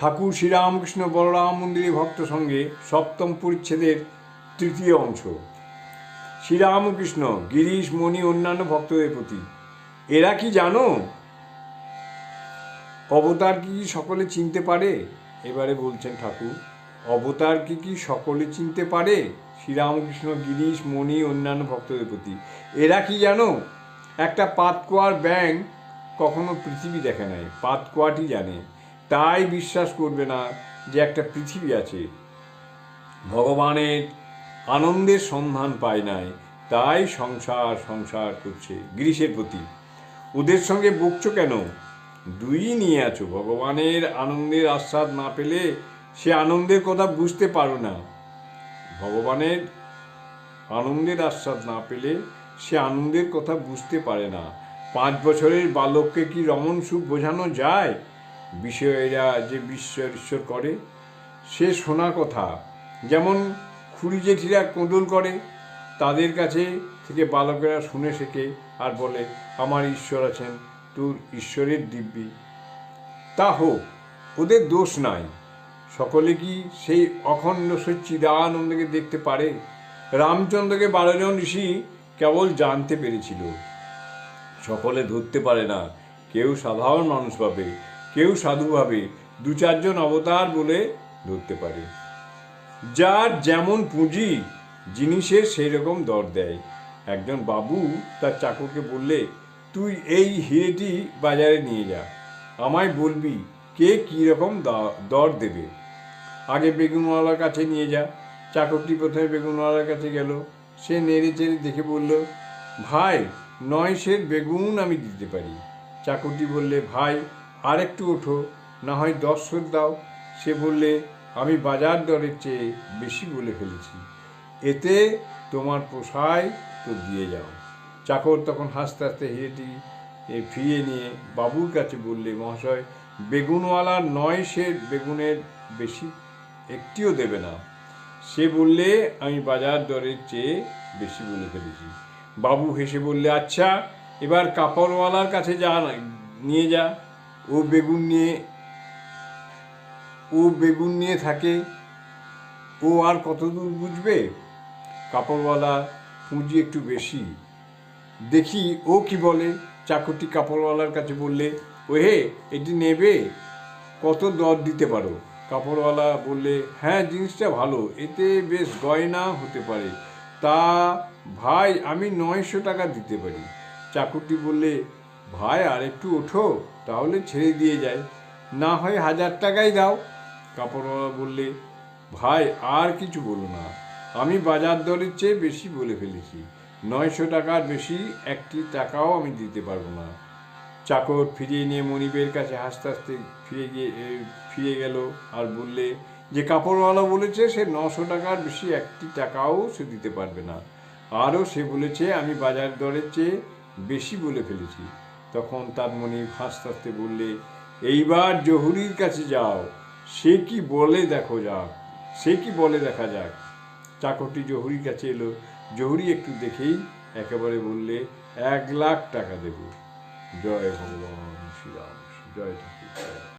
ঠাকুর শ্রীরামকৃষ্ণ বলরাম মন্দিরে ভক্ত সঙ্গে সপ্তম পরিচ্ছেদের তৃতীয় অংশ। শ্রীরামকৃষ্ণ, গিরিশ মণি অন্যান্য ভক্তদের প্রতি। এরা কি জানো? অবতার কি সকলে চিনতে পারে? এবারে বলছেন ঠাকুর, অবতার কি কি সকলে চিনতে পারে? শ্রীরামকৃষ্ণ, গিরিশ মণি অন্যান্য ভক্তদের প্রতি। এরা কি জানো? একটা পাতকোয়ার ব্যাং কখনো পৃথিবী দেখে নাই। পাতকোয়াটি জানে। তাই বিশ্বাস করবে না যে একটা পৃথিবী আছে। ভগবানের আনন্দের সন্ধান পায় নাই, তাই সংসার সংসার করছে গ্রীষের প্রতি। ওদের সঙ্গে বকছো কেন? দুই নিয়ে আছো, ভগবানের আনন্দের আস্বাদ না পেলে সে আনন্দের কথা বুঝতে পারো না। ভগবানের আনন্দের আস্বাদ না পেলে সে আনন্দের কথা বুঝতে পারে না। পাঁচ বছরের বালককে কি রমণ সুখ বোঝানো যায়? বিষয়েরা যে ঈশ্বর ঈশ্বর করে, সে শোনা কথা। যেমন খুড়ি জেঠিরা কোঁদল করে, তাদের কাছে থেকে বালকেরা শুনে শেখে আর বলে, আমার ঈশ্বর আছেন, তোর ঈশ্বরের দিব্যি। তা হোক, ওদের দোষ নাই। সকলে কি সেই অখণ্ড সচ্চিদানন্দকে দেখতে পারে? রামচন্দ্রকে বারোজন ঋষি কেবল জানতে পেরেছিল। সকলে ধরতে পারে না, কেউ সাধারণ মানুষ ভাবে কেউ সাধু ভাবে, দু চারজন অবতার বলে ধরতে পারে। যার যেমন পুঁজি, জিনিসের সেই রকম দর দেয়। একজন বাবু তার চাকরকে বললে, তুই এই হিরেটি বাজারে নিয়ে যা। আমায় বলবি কে কী রকম দা- দর দেবে। আগে বেগুনওয়ালার কাছে নিয়ে যা। চাকরটি প্রথমে বেগুনওয়ালার কাছে গেল। সে নেড়ে চেড়ে দেখে বলল, ভাই, নয় সের বেগুন আমি দিতে পারি। চাকরটি বললে, ভাই আর একটু ওঠো না হয় দশ সের দাও। সে বললে, আমি বাজার দরের চেয়ে বেশি বলে ফেলেছি। এতে তোমার পোষায় তো দিয়ে যাও। চাকর তখন হাসতে হাসতে হিরেটি এ ফিরিয়ে নিয়ে বাবুর কাছে বললে, মহাশয়, বেগুনওয়ালা নয় সে বেগুনের বেশি, একটিও দেবে না। সে বললে, আমি বাজার দরের চেয়ে বেশি বলে ফেলেছি। বাবু হেসে বললে আচ্ছা এবার কাপড়ওয়ালার কাছে যা, নিয়ে যা। ও বেগুন নিয়ে, ও বেগুন নিয়ে থাকে, ও আর কত দূর বুঝবে? কাপড়ওয়ালা পুঁজি একটু বেশি। দেখি ও কি বলে? চাকরটি কাপড়ওয়ালার কাছে বললে ও হে এটি নেবে? কত দর দিতে পারো? কাপড়ওয়ালা বললে হ্যাঁ জিনিসটা ভালো, এতে বেশ গয়না হতে পারে। তা ভাই, আমি নয়শো টাকা দিতে পারি। চাকরটি বললে ভাই, আর একটু ওঠো, তাহলে ছেড়ে দিয়ে যায় না হয় হাজার টাকাই দাও, কাপড়ওয়ালা বললে। ভাই, আর কিছু বলো না, আমি বাজার দরের চেয়ে বেশি বলে ফেলেছি। নয়শো টাকার বেশি একটি টাকাও আমি দিতে পারব না। চাকর ফিরিয়ে নিয়ে মনিবের কাছে হাসতে হাসতে ফিরে গিয়ে ফিরে গেল আর বললে, যে কাপড়ওয়ালা বলেছে, সে নশো টাকার বেশি একটি টাকাও সে দিতে পারবে না। আরও সে বলেছে, আমি বাজার দরের চেয়ে বেশি বলে ফেলেছি। তখন তার মনি হাসতে হাসতে বললে, এইবার জহুরির কাছে যাও। সে কি বলে দেখো যাক, সে কি বলে দেখা যাক। চাকরটি জহুরির কাছে এলো। জহুরি একটু দেখেই একেবারে বললে, এক লাখ টাকা দেব। জয় ভগবান শ্রীরাম, জয় ঠাকুর।